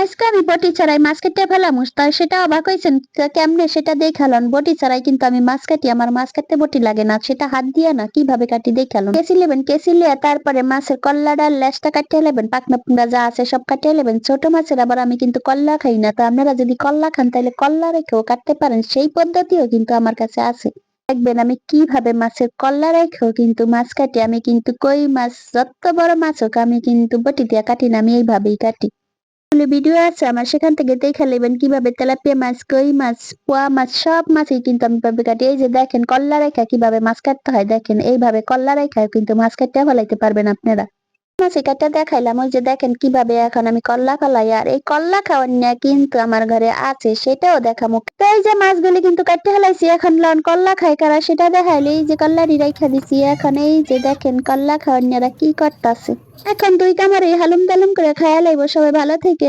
আজকে আমি বটি ছাড়াই মাছ কেটে ফেলাম তাই সেটা অবাক হয়েছেন কেমনে সেটা দেখালন বটি ছাড়াই কিন্তু আমি মাছ কাটি, আমার মাছ কাটতে বটি লাগে না, সেটা হাত দিয়ে না, কীভাবে কাটি দেখালন কেসি নেবেন কেসি লিয়ে তারপরে মাছের কল্লাটা লেজটা কাটিয়ে নেবেন পাকনা পুকনা যা আছে সব কাটিয়ে নেবেন ছোট মাছের আবার আমি কিন্তু কল্লা খাই না, তো আপনারা যদি কল্লা খান তাহলে কল্লা রেখেও কাটতে পারেন, সেই পদ্ধতিও কিন্তু আমার কাছে আছে। দেখবেন আমি কীভাবে মাছের কল্লা রেখেও কিন্তু মাছ কাটি, আমি কিন্তু কই মাছ, যত বড় মাছ হোক, আমি কিন্তু বটি দিয়ে কাটি না, আমি এইভাবেই কাটি। অনেকগুলো ভিডিও আছে, আমার সেখান থেকে দেখে নেবেন কীভাবে তেলাপিয়া মাছ, কই মাছ, পোয়া মাছ, সব মাছই কিন্তু আমি ভাবে কাটি এই যে দেখেন কল্লা রেখা কীভাবে মাছ কাটতে হয়, দেখেন এইভাবে কল্লা রেখায় কিন্তু মাছ কাটতে ফলাইতে পারবেন আপনারা। মাছে কাটতে দেখাইলাম, ওই যে দেখেন কীভাবে এখন আমি কল্লা ফেলাই, আর এই কল্লা খাওয়ার নিয়ে কিন্তু আমার ঘরে আছে, সেটাও তো এই যে মাছগুলি কিন্তু কাটতে ফেলাইছি, এখন লন কল্লা খাই কারা, সেটা দেখাইলে এই যে কল্লারি রাইখা দিছি, এখন এই যে দেখেন কল্লা খাওয়ার নিয়ে কি করতেছে। এখন দুই কামারে হালুম তালুম করে খায়া লাইব, সবাই ভালো থেকে।